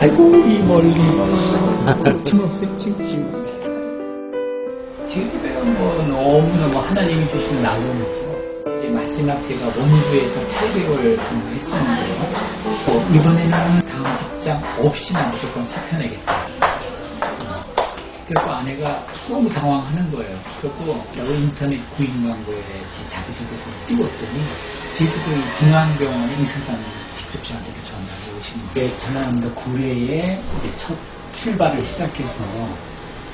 아이고 이 멀리. 주먹색 칭칭. 지금은 뭐 너무너무 하나님이 주신 나눔이죠. 이제 마지막 제가 원주에서 8개월 정도 했었는데요. 뭐 이번에는 다음 직장 없이만 무조건 사편내겠다. 그래서 아내가 너무 당황하는 거예요. 그리고 여기 인터넷 구인 광고에 제 자기 소개서 띄웠더니 제주도 이 중앙병원의 의사사님 직접 저한테 전화를 오신 게 전화합니다. 구례에 첫 출발을 시작해서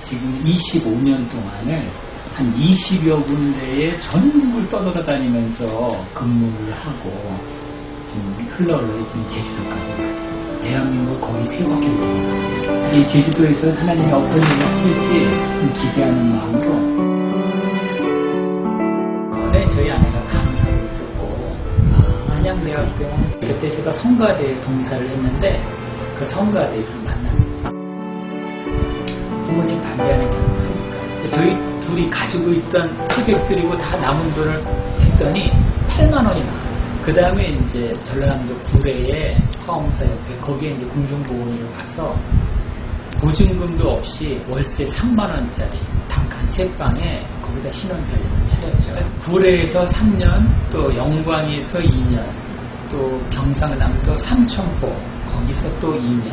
지금 25년 동안을 한 20여 군데에 전국을 떠돌아다니면서 근무를 하고 지금 흘러 흘러 지금 제주도까지 왔어요. 대한민국 거의 세 바퀴 돌았어요. 이 제주도에서 하나님이 어떤 일을 좀 기대하는 마음으로 네, 저희 아내가 강의하고 있었고 한양대학병원 그때 제가 성가대에 봉사를 했는데 그 성가대에서 만났어요. 부모님 반대하는 경우가 하니까 저희 둘이 가지고 있던 티백들이고 다 남은 돈을 했더니 8만 원이 나와요. 그 다음에 이제 전라남도 구례에 화엄사 옆에 거기에 이제 공중보건으로 가서 보증금도 없이 월세 3만 원짜리 단칸 책방에 거기다 신혼살림을 차렸죠. 구례에서 3년, 또 영광에서 2년, 또 경상남도 삼천포 거기서 또 2년.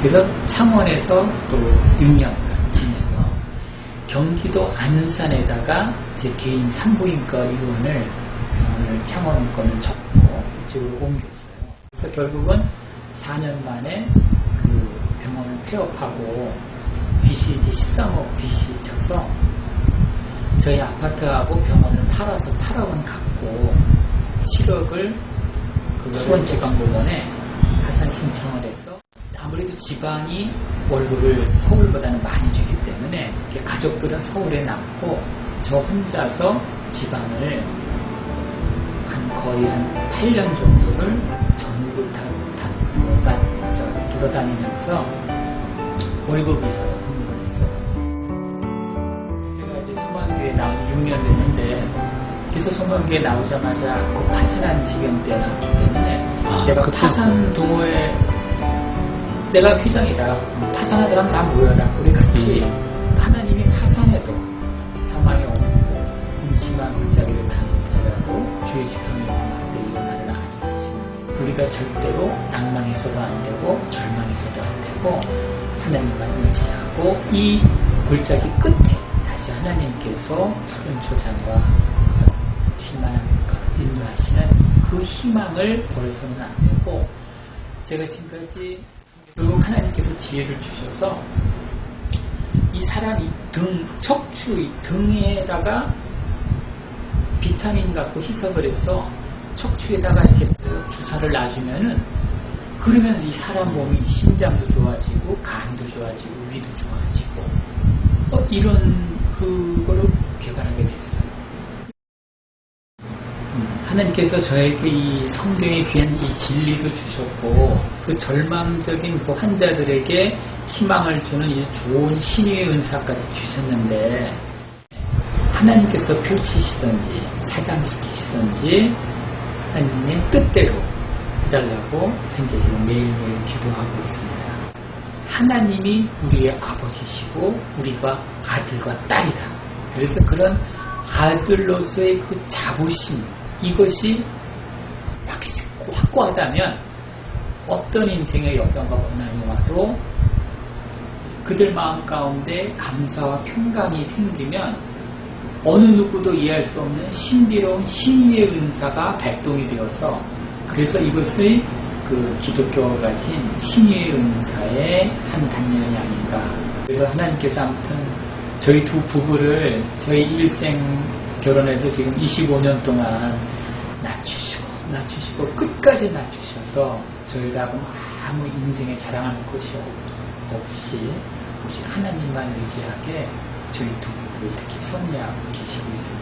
그래서 창원에서 또 6년간 지내서 경기도 안산에다가 제 개인 산부인과 의원을 병원을 창원 거는 접고 이쪽으로 옮겼어요. 그래서 결국은 4년 만에 그 병원을 폐업하고 빚이 이제 13억 빚이 져서 저희 아파트하고 병원을 팔아서 8억은 갖고 7억을 그 수원지방법원에 가산 신청을 해서 아무래도 지방이 월급을 서울보다는 많이 주기 때문에 가족들은 서울에 남고 저 혼자서 지방을 한 거의 한 8년 정도를 전국을 다, 다, 다, 다 돌아다니면서 월급 이사로 근무를 했어요. 제가 이제 소망교에 나온 지 6년 됐는데 그래서 소망교에 나오자마자 그 파산한 지경 때 나왔기 때문에 아, 제가 그때? 파산 동호회 내가 회장이다. 파산한 사람 다 모여라. 우리 같이 하 우리가 절대로 낭망해서도 안 되고 절망해서도 안 되고 하나님만 의지하고 이 골짜기 끝에 다시 하나님께서 푸른 초장과 희망을 인도하시는 그 희망을 버려서는 안 되고 제가 지금까지 결국 하나님께서 지혜를 주셔서 이 사람이 등, 척추 이 등에다가 비타민 갖고 희석을 해서 척추에다가 이렇게 주사를 놔주면은 그러면서 이 사람 몸이 심장도 좋아지고 간도 좋아지고 위도 좋아지고 어, 이런 그거를 개발하게 됐어요. 음, 하나님께서 저에게 이 성경에 귀한 이 진리도 주셨고 그 절망적인 그 환자들에게 희망을 주는 이 좋은 신유의 은사까지 주셨는데 하나님께서 펼치시든지 사장시키시든지 하나님의 뜻대로 해달라고 현재 지금 매일매일 기도하고 있습니다. 하나님이 우리의 아버지시고 우리가 아들과 딸이다. 그래서 그런 아들로서의 그 자부심 이것이 확- 확고하다면 어떤 인생의 여건과 고난이 와도 그들 마음 가운데 감사와 평강이 생기면 어느 누구도 이해할 수 없는 신비로운 신의의 은사가 발동이 되어서 그래서 이것의 그 기독교가 가진 신의의 은사의 한 단면이 아닌가. 그래서 하나님께서 아무튼 저희 두 부부를 저희 일생 결혼해서 지금 25년 동안 낮추시고 낮추시고 끝까지 낮추셔서 저희가 아무 인생에 자랑할 것이 없- 없이 오직 하나님만 의지하게 저희 두 부부 이렇게 섭리하고 계시고 있습니다.